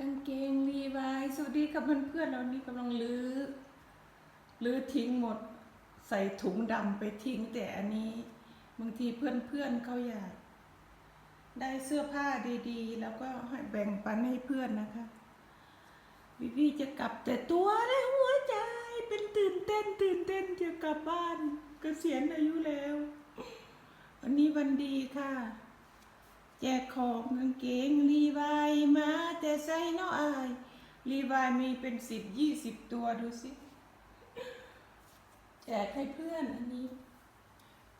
กางเกงรีวายสวัสดีครับเพื่อนๆเรานี่กำลังลื้อลื้อทิ้งหมด ใส่ถุงดำไปทิ้งแต่อันนี้ บางทีเพื่อนๆเขาอยาก ได้เสื้อผ้าดีๆ แล้วก็ให้แบ่งปันให้เพื่อนนะคะวิวีจะกลับแต่ตัวและหัวใจเป็นตื่นเต้นตื่นเต้นจะกลับบ้านเกษียณอายุแล้ววันนี้วันดีค่ะ แจกของกางเกงรี แต่ใส่เน้ออายรีวายมีเป็นสิบยี่สิบตัวดูสิแจกให้เพื่อนอันนี้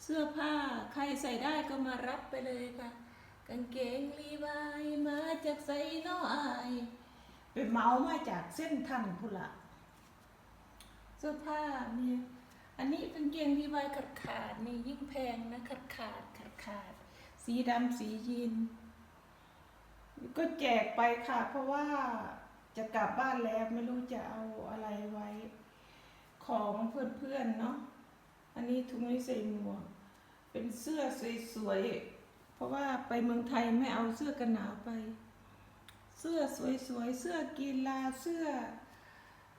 เสื้อผ้าใครใส่ได้ก็มารับไปเลยค่ะ กางเกงรีวายมาจากใส่เน้ออายไปเมามาจากเส้นทันพุนละเสื้อผ้ามีอันนี้กางเกงรีวายขาดขาดๆนี่ยิ่งแพงนะขาดขาดขาดขาดๆสีดำสียีน ก็แจกไปค่ะ เพราะว่าจะกลับบ้านแล้วไม่รู้จะเอาอะไรไว้ ของเพื่อนๆเนาะอันนี้ถุงนี้ใส่หมวกเป็นเสื้อสวยๆ เพราะว่าไปเมืองไทยไม่เอาเสื้อกันหนาวไป เสื้อสวยๆ เสื้อกีฬา เสื้อ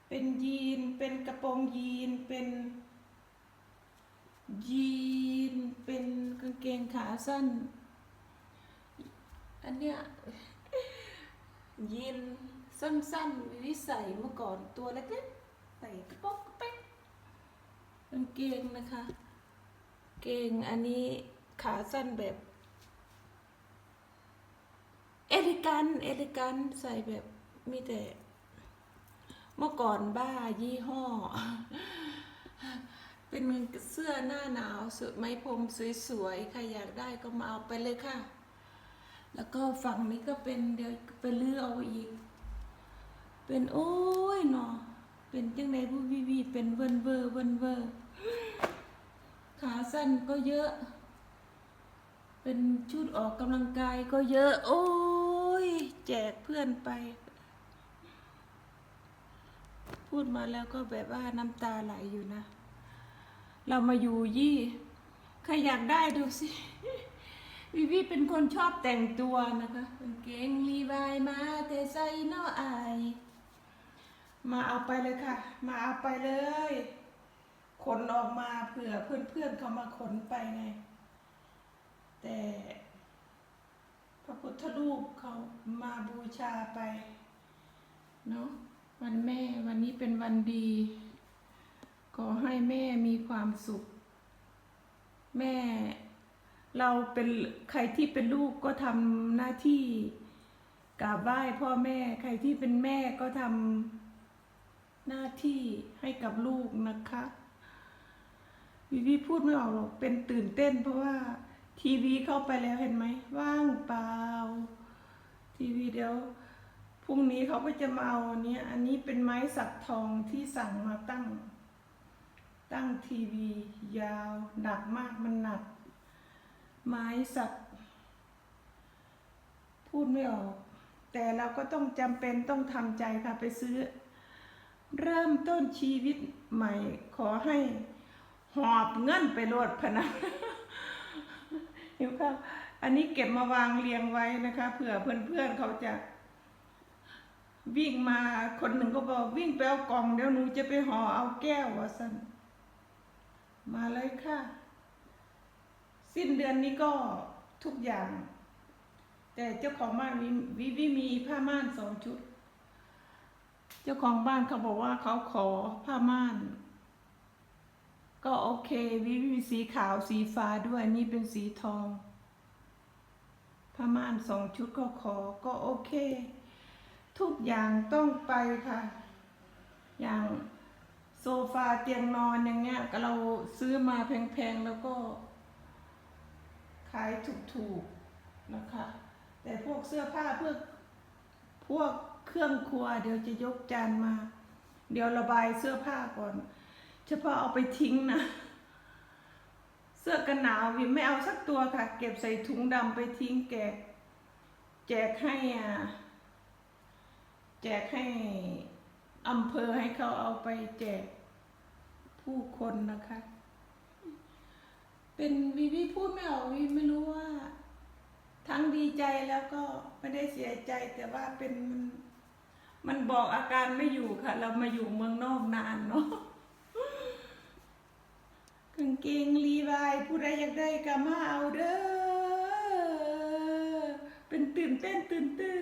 เป็นยีน เป็นกระโปรงยีน เป็นยีน เป็นกางเกงขาสั้น อันเนี้ย ยีนสั้นๆวิสัยเมื่อก่อนตัวเล็กๆใส่กระโปรงกระเป๊กกางเกงนะคะ เกงอันนี้ขาสั้นแบบ เอลิกันเอลิกันใส่แบบมีแต่ เมื่อก่อนบ้ายี่ห้อ เป็นเสื้อหน้าหนาวสุดไม้พรมสวยๆใครอยากได้ก็มาเอาไปเลยค่ะ แล้วก็ฝั่งนี้ก็เป็นเดี๋ยวไปเลื้อเอาอีก เป็นโอ้ยเนาะเป็นจังไดผู้วิวีเป็นเวินเวอร์เวินเวอร์ขาสั้นก็เยอะ เป็นชุดออกกำลังกายก็เยอะ โอ้ยแจกเพื่อนไป พูดมาแล้วก็แบบว่าน้ำตาไหลอยู่นะ เรามาอยู่ยี่ ใครอยากได้ดูสิ วิวีเป็นคนชอบแต่งตัวนะคะเกงรีวายมาแต่ใส่เนออายมาเอาไปเลยค่ะ มาเอาไปเลยขนออกมาเผื่อเพื่อนๆเขามาขนไปไง แต่พระพุทธรูปเขามาบูชาไปเนาะวันแม่วันนี้เป็นวันดี ขอให้แม่มีความสุข แม่ เราเป็นใครที่เป็นลูกก็ทำหน้าที่กราบไหว้พ่อแม่ใครที่เป็นแม่ก็ทำหน้าที่ให้กับลูกนะคะวิวีพูดไม่ออกหรอกเป็นตื่นเต้น เพราะว่าทีวีเข้าไปแล้วเห็นไหมว่างเปล่า ทีวีเดี๋ยวพรุ่งนี้เขาก็จะมาเอาอันเนี้ยอันนี้เป็นไม้สักทองที่สั่งมาตั้ง ตั้งทีวียาวหนักมากมันหนัก ไม้สัก พูดไม่ออก แต่เราก็ต้องจำเป็นต้องทำใจค่ะไปซื้อ เริ่มต้นชีวิตใหม่ ขอให้หอบเงินไปโลดพะนะหิวข้าวอันนี้เก็บมาวางเรียงไว้นะคะเผื่อเพื่อนๆเขาจะวิ่งมาคนหนึ่งก็บอกวิ่งไปเอากล่องเดี๋ยวหนูจะไปห่อเอาแก้ววะสันมาเลยค่ะ สิ้นเดือนนี้ก็ทุกอย่าง แต่เจ้าของบ้านวิวิวมีผ้าม่านสองชุด เจ้าของบ้านเขาบอกว่าเขาขอผ้าม่าน ก็โอเควิวิมีสีขาวสีฟ้าด้วยนี่เป็นสีทองผ้าม่านสองชุดก็ขอก็โอเค ทุกอย่างต้องไปค่ะ อย่างโซฟาเตียงนอนอย่างเงี้ยก็เราซื้อมาแพงๆแล้วก็ายถูกๆนะคะ แต่พวกเสื้อผ้าพวกพวกเครื่องครัว เดี๋ยวจะยกจานมา เดี๋ยวระบายเสื้อผ้าก่อน เฉพาะเอาไปทิ้งนะ เสื้อกันหนาววิมไม่เอาสักตัวค่ะ เก็บใส่ถุงดำไปทิ้งแกแจกให้อะแจกให้อำเภอให้เขาเอาไปแจกผู้คนนะคะ เป็นวีวีพูดไม่ออกวีไม่รู้ว่า ทั้งดีใจแล้วก็ไม่ได้เสียใจแต่ว่าเป็นมันมันบอกอาการไม่อยู่ค่ะ เรามาอยู่เมืองนอกนานเนาะกางเกงลีวายผู้ใดอยากได้ก็มาเอาเด้อเป็นตื่นเต้นตื่นตื่น